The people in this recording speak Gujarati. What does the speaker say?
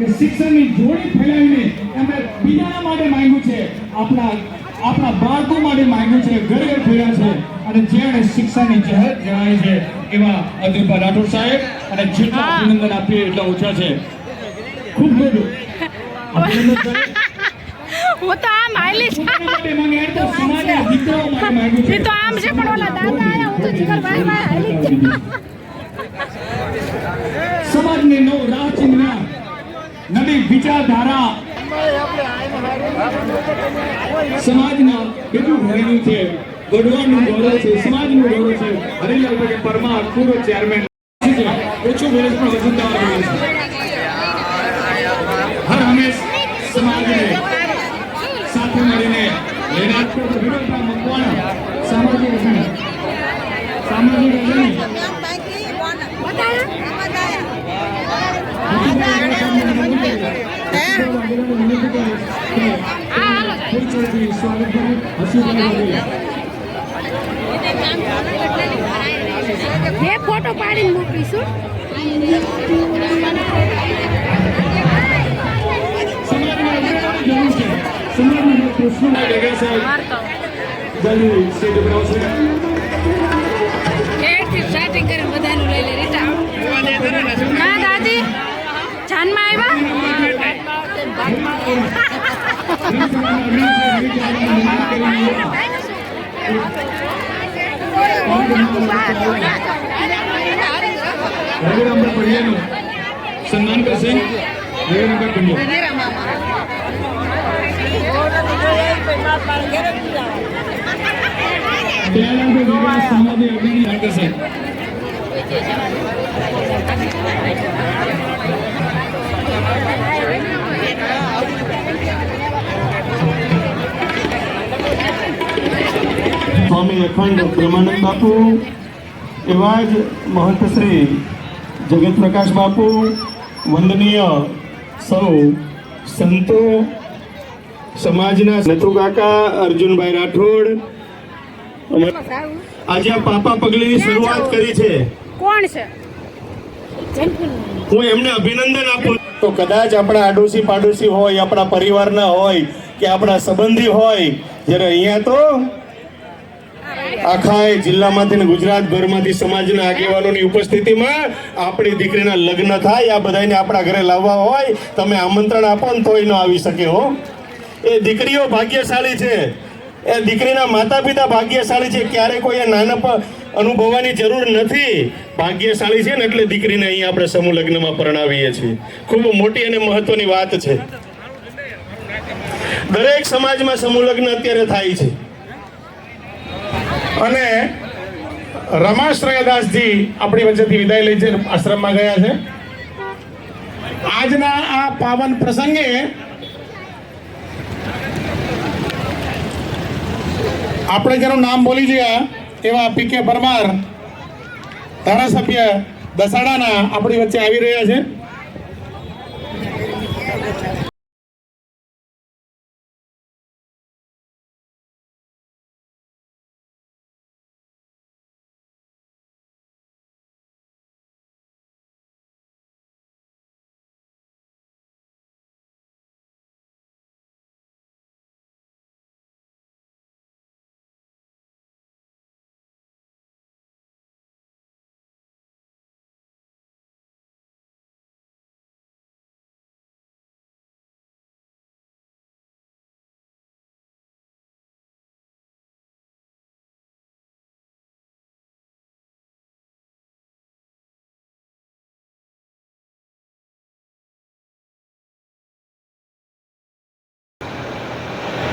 કે શિક્ષણની જોડી ફેલાવીને એમણે બીજાના માટે માંગ્યું છે. આપણા આપણા બાળકો માટે માંગ્યું છે. ઘર ઘર ફેર્યા છે. અને જેણે શિક્ષણની જહેર જણાવી છે એવા અતુલભાઈ રાઠોડ સાહેબ અને જેટલા અભિનંદન આપીએ એટલા ઓછા છે. ખૂબ સાહેબ હું તો આમ છું. એમ તો એ આમ છે પણ ઓલા દાદા આયા હું તો જીગરભાઈ ભાઈ હાલી જ. સમાજને નવ રાહ નવી વિચારધારા સમાજના કેટલું ભરેલું છે. ગઢવાનું ગૌરવ છે, સમાજનું ગૌરવ છે. હરિલાલભાઈ પરમાર, પૂર્વ ચેરમેન ઓછું વર્ષ પણ વધુ હર હંમેશ સમાજને સાથે મળીને લેનાર મકવાણા સામાજિક સામાજિક અગ્રણી સામાજિક અગ્રણી બે ફોટો પાડીને મૂકીશું એડથી સ્ટાર્ટિંગ કરીને બધાનું લઈ લે રીટા. દાદી. જાનમાં Sendántese. અખંડ પ્રેમાનંદ બાપુ એવા જ મહંત શ્રી જગત પ્રકાશ બાપુ વંદનીય સૌ સંતો સમાજના નથુ કાકા અર્જુનભાઈ રાઠોડ. આજે આ પાપા પગલીની શરૂઆત કરી છે. કોણ છે? હું એમને અભિનંદન આપું. તો કદાચ આપણા આડોશી પાડોશી હોય આપણા પરિવારના હોય કે આપણા સંબંધી હોય જ્યારે અહીંયા તો આખા એ જિલ્લામાંથી ગુજરાતભરમાંથી સમાજના આગેવાનોની ઉપસ્થિતિમાં આપણી દીકરીના લગ્ન થાય, આ બધાને આપણા ઘરે લાવવા હોય, તમે આમંત્રણ આપો ને તોય ન આવી શકે હો. એ દીકરીઓ ભાગ્યશાળી છે. એ દીકરીના માતા પિતા ભાગ્યશાળી છે. ક્યારે કોઈ નાનપ અનુભવવાની જરૂર નથી. ભાગ્યશાળી છે ને એટલે દીકરીને અહીંયા આપણે સમૂહ લગ્નમાં પરણાવીએ છીએ. ખૂબ મોટી અને મહત્વની વાત છે. દરેક સમાજમાં સમૂહ લગ્ન અત્યારે થાય છે. અને રમાશ્રયદાસજી આપણી વચ્ચેથી વિદાય લઈ છે, આશ્રમમાં ગયા છે. આજના આ પાવન પ્રસંગે આપણે જેનું નામ બોલી ગયા એવા પી કે પરમાર ધારાસભ્ય દસાડાના આપણી વચ્ચે આવી રહ્યા છે.